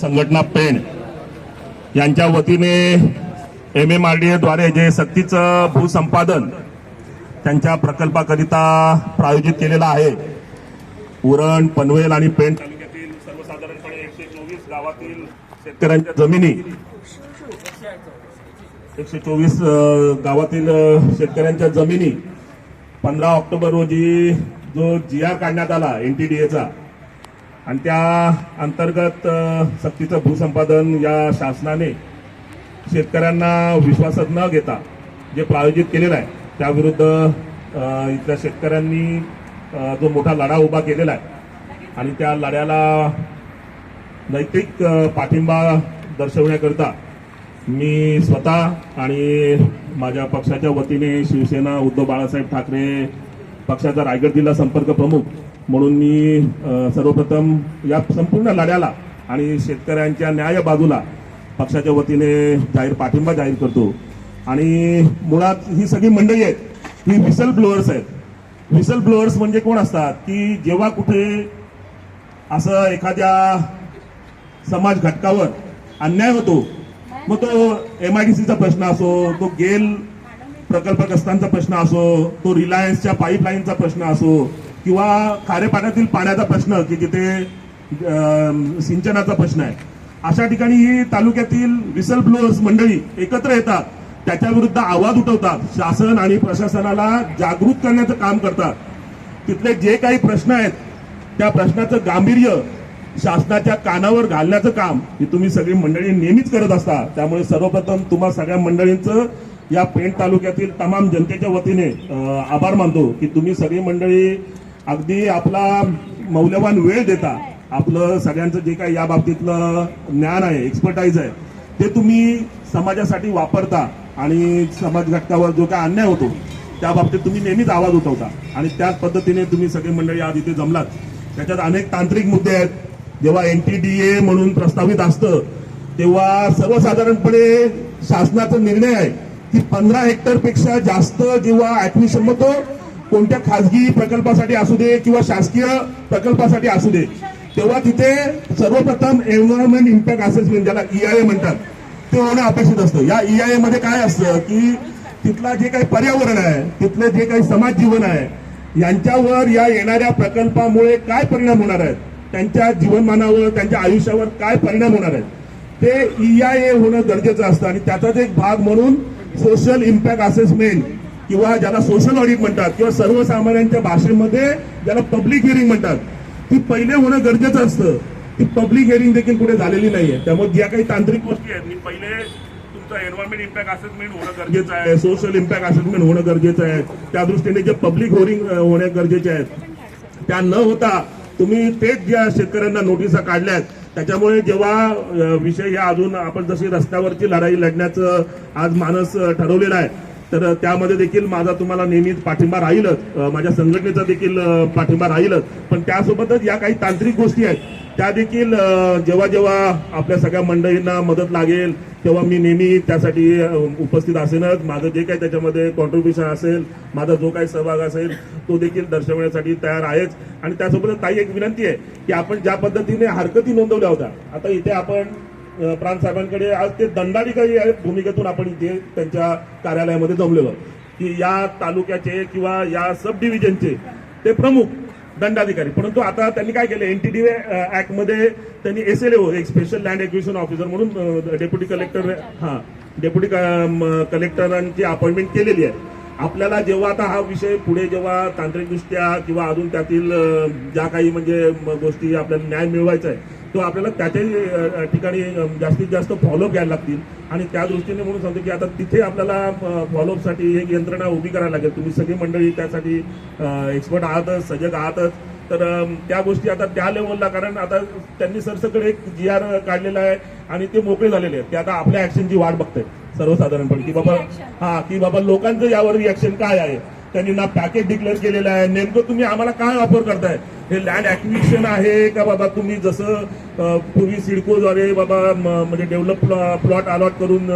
संघटना पेण यांच्या वतीने एम एम आर डी एद्वारे जे सक्तीचं भूसंपादन त्यांच्या प्रकल्पाकरिता प्रायोजित केलेलं आहे उरण पनवेल आणि पेण तालुक्यातील सर्वसाधारणपणे एकशे चोवीस गावातील शेतकऱ्यांच्या जमिनी एकशे चोवीस गावातील शेतकऱ्यांच्या जमिनी पंधरा ऑक्टोबर रोजी जो जी आर काढण्यात आला एन टी डी एचा आणि त्या अंतर्गत सक्तीचं भूसंपादन या शासनाने शेतकऱ्यांना विश्वासात न घेता जे प्रायोजित केलेलं आहे त्याविरुद्ध इथल्या शेतकऱ्यांनी जो मोठा लढा उभा केलेला आहे आणि त्या लढ्याला नैतिक पाठिंबा दर्शवण्याकरता मी स्वतः आणि माझ्या पक्षाच्या वतीने शिवसेना उद्धव बाळासाहेब ठाकरे पक्षाचा रायगड जिल्हा संपर्क प्रमुख म्हणून मी सर्वप्रथम या संपूर्ण लढ्याला आणि शेतकऱ्यांच्या न्याय बाजूला पक्षाच्या वतीने जाहीर पाठिंबा जाहीर करतो. आणि मुळात ही सगळी मंडळी आहेत ही व्हिसल ब्लोअर्स आहेत. विसल ब्लोअर्स म्हणजे कोण असतात? की जेव्हा कुठे असं एखाद्या समाज घटकावर अन्याय होतो मग तो एम आय डी सीचा प्रश्न असो तो गेल प्रकल्पग्रस्तांचा प्रश्न असो तो रिलायन्सच्या पाईपलाईनचा प्रश्न असो किंवा खारे पाण्यातील पाण्याचा प्रश्न की जिथे सिंचनाचा प्रश्न आहे. अशा ठिकाणी ही तालुक्यातील विसल ब्लोअर्स मंडळी एकत्र येतात. त्याच्या विरुद्ध आवाज उठवतात. शासन आणि प्रशासनाला जागृत करण्याचं काम करतात. तिथले जे काही प्रश्न आहेत त्या प्रश्नाचं गांभीर्य शासनाच्या कानावर घालण्याचं काम हे तुम्ही सगळी मंडळी नेहमीच करत असता. त्यामुळे सर्वप्रथम तुम्हा सगळ्या मंडळींचं या पेण तालुक्यातील तमाम जनतेच्या वतीने आभार मानतो की तुम्ही सगळी मंडळी अगदी आपला मौल्यवान वेळ देता. आपलं सगळ्यांचं जे काही या बाबतीतलं ज्ञान आहे एक्सपर्टाईज आहे ते तुम्ही समाजासाठी वापरता आणि समाज घटकावर जो काय अन्याय होतो त्या बाबतीत तुम्ही नेहमीच आवाज उठवता. आणि त्याच पद्धतीने तुम्ही सगळी मंडळी आज इथे जमलात. त्याच्यात अनेक तांत्रिक मुद्दे आहेत. जेव्हा एनटीडीए म्हणून प्रस्तावित असतं तेव्हा सर्वसाधारणपणे शासनाचा निर्णय आहे की पंधरा हेक्टरपेक्षा जास्त जेव्हा ऍडमिशन होतो कोणत्या खासगी प्रकल्पासाठी असू दे किंवा शासकीय प्रकल्पासाठी असू दे तेव्हा तिथे सर्वप्रथम एन्व्हायरमेंट इम्पॅक्ट असेसमेंट ज्याला ईआयए म्हणतात ते होणं अपेक्षित असतं. या ईआयए मध्ये काय असतं की तिथला जे काही पर्यावरण आहे तिथलं जे काही समाज जीवन आहे यांच्यावर या येणाऱ्या प्रकल्पामुळे काय परिणाम होणार आहेत त्यांच्या जीवनमानावर त्यांच्या आयुष्यावर काय परिणाम होणार आहेत ते ईआयए होणं गरजेचं असतं. आणि त्याचाच एक भाग म्हणून सोशल इम्पॅक्ट असेसमेंट किंवा ज्याला सोशल ऑडिट म्हणतात किंवा सर्वसामान्यांच्या भाषेमध्ये ज्याला पब्लिक हिअरिंग म्हणतात ती पहिले होणं गरजेचं असतं. ती पब्लिक हिअरिंग देखील कुठे झालेली नाहीये. त्यामुळे ज्या काही तांत्रिक गोष्टी आहेत मी पहिले तुमचं एन्व्हायरमेंट इम्पॅक्ट असेसमेंट होणं गरजेचं आहे सोशल इम्पॅक्ट असेसमेंट होणं गरजेचं आहे. त्या दृष्टीने जे पब्लिक होरिंग होणे गरजेचे आहेत. त्या न होता तुम्ही तेच ज्या शेतकऱ्यांना नोटिसा काढल्यात त्याच्यामुळे जेव्हा विषय या अजून आपण जशी रस्त्यावरची लढाई लढण्याचं आज मानस ठरवलेला आहे तर त्यामध्ये देखील माझा तुम्हाला नेहमीच पाठिंबा राहीलच. माझ्या संघटनेचा देखील पाठिंबा राहीलच. पण त्यासोबतच या काही तांत्रिक गोष्टी आहेत. त्या देखील जेव्हा जेव्हा आपल्या सगळ्या मंडळींना मदत लागेल तेव्हा मी नेहमी त्यासाठी उपस्थित असेनच. माझं जे काही त्याच्यामध्ये कॉन्ट्रीब्युशन असेल माझा जो काही सहभाग असेल तो देखील दर्शवण्यासाठी तयार आहेच. आणि त्यासोबतच ताई एक विनंती आहे की आपण ज्या पद्धतीने हरकती नोंदवल्या होत्या आता इथे आपण प्राण साहेबांकडे आज ते दंडाधिकारी या भूमिकेतून आपण इथे त्यांच्या कार्यालयामध्ये जमलेलो. की या तालुक्याचे किंवा या सब डिव्हिजनचे ते प्रमुख दंडाधिकारी. परंतु आता त्यांनी काय केलं? एन टी डी मध्ये त्यांनी एस एल एक स्पेशल लँड एक्विशन ऑफिसर म्हणून डेप्युटी कलेक्टर हा डेप्युटी कलेक्टरांची अपॉइंटमेंट केलेली आहे. आपल्याला जेव्हा आता हा विषय पुढे जेव्हा तांत्रिकदृष्ट्या किंवा अजून त्यातील ज्या काही म्हणजे गोष्टी आपल्याला न्याय मिळवायचा आहे तो आपल्याला त्याच्याही ठिकाणी जास्तीत जास्त फॉलोअप घ्यायला लागतील. आणि त्या दृष्टीने म्हणून सांगतो की आता तिथे आपल्याला फॉलोअपसाठी एक यंत्रणा उभी करायला लागेल. तुम्ही सगळी मंडळी त्यासाठी एक्सपर्ट आहातच सजग आहातच. तर त्या गोष्टी आता त्या लेवलला कारण आता त्यांनी सरसकट एक जी आर काढलेला आहे आणि ते मोकळे झालेले आहेत. ते आता आपल्या ऍक्शनची वाट बघतायत सर्वसाधारणपणे. की बाबा हा की बाबा लोकांचं यावर रिॲक्शन काय आहे? त्यांनी ना पॅकेज डिक्लेअर केलेलं आहे. नेमकं तुम्ही आम्हाला काय ऑफर करताय? हे लँड ऍक्विशन आहे का बाबा तुम्ही जसं पूर्वी सिडकोद्वारे बाबा म्हणजे डेव्हलप प्लॉट अलॉट करून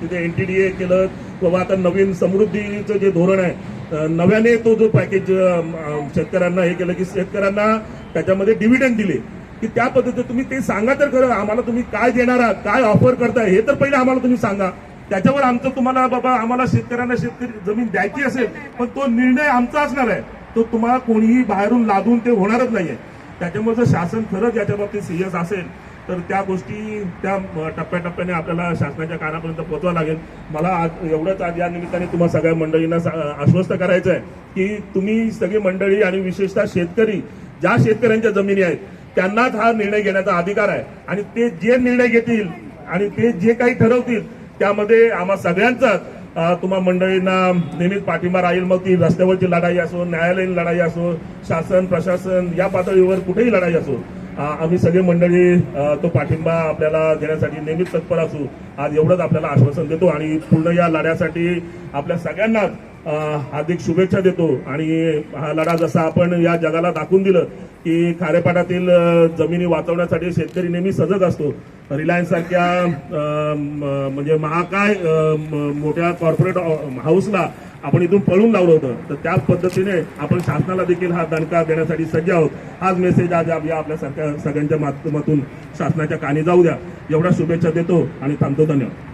तिथे एन टी डी ए केलं. बाबा आता नवीन समृद्धीचं जे धोरण आहे नव्याने तो जो पॅकेज शेतकऱ्यांना हे केलं की शेतकऱ्यांना त्याच्यामध्ये डिव्हिडंड दिले. की त्या पद्धतीने तुम्ही ते सांगा तर खरं. आम्हाला तुम्ही काय देणार आहात? काय ऑफर करताय? हे तर पहिले आम्हाला तुम्ही सांगा. त्याच्यावर आमचं तुम्हाला बाबा आम्हाला शेतकऱ्यांना शेतकरी जमीन द्यायची असेल पण तो निर्णय आमचा असणार आहे. तो तुम्हाला कोणीही बाहेरून लादून ते होणारच नाहीये. त्याच्यामुळे जर शासन खरंच याच्या बाबतीत सिरियस असेल तर त्या गोष्टी त्या टप्प्याटप्प्याने आपल्याला शासनाच्या कानापर्यंत पोहोचवा लागेल. मला आज एवढंच आज या निमित्ताने तुम्हाला सगळ्या मंडळींना सा- आश्वस्त करायचं आहे की तुम्ही सगळी मंडळी आणि विशेषतः शेतकरी ज्या शेतकऱ्यांच्या जमिनी आहेत त्यांनाच हा निर्णय घेण्याचा अधिकार आहे. आणि ते जे निर्णय घेतील आणि ते जे काही ठरवतील त्यामध्ये आम्हा सगळ्यांचाच तुम्हा मंडळींना नेहमीच पाठिंबा राहील. मग ती रस्त्यावरची लढाई असो न्यायालयीन लढाई असो शासन प्रशासन या पातळीवर कुठेही लढाई असो आम्ही सगळे मंडळी तो पाठिंबा आपल्याला देण्यासाठी नेहमीच तत्पर असू. आज एवढंच आपल्याला आश्वासन देतो आणि पूर्ण या लढ्यासाठी आपल्या सगळ्यांनाच हार्दिक शुभेच्छा देतो. आणि हा लढा जसा आपण या जगाला दाखवून दिलं की खारेपाटातील जमिनी वाचवण्यासाठी शेतकरी नेहमी सजग असतो. रिलायन्स सारख्या म्हणजे महाकाय मोठ्या कॉर्पोरेट हाऊसला आपण इथून पळून लावलं होतं. तर त्याच पद्धतीने आपण शासनाला देखील हा दणका देण्यासाठी सज्ज आहोत. हाच मेसेज आज या आपल्या सारख्या सगळ्यांच्या माध्यमातून शासनाच्या कानी जाऊ द्या. एवढ्या शुभेच्छा देतो आणि थांबतो. धन्यवाद.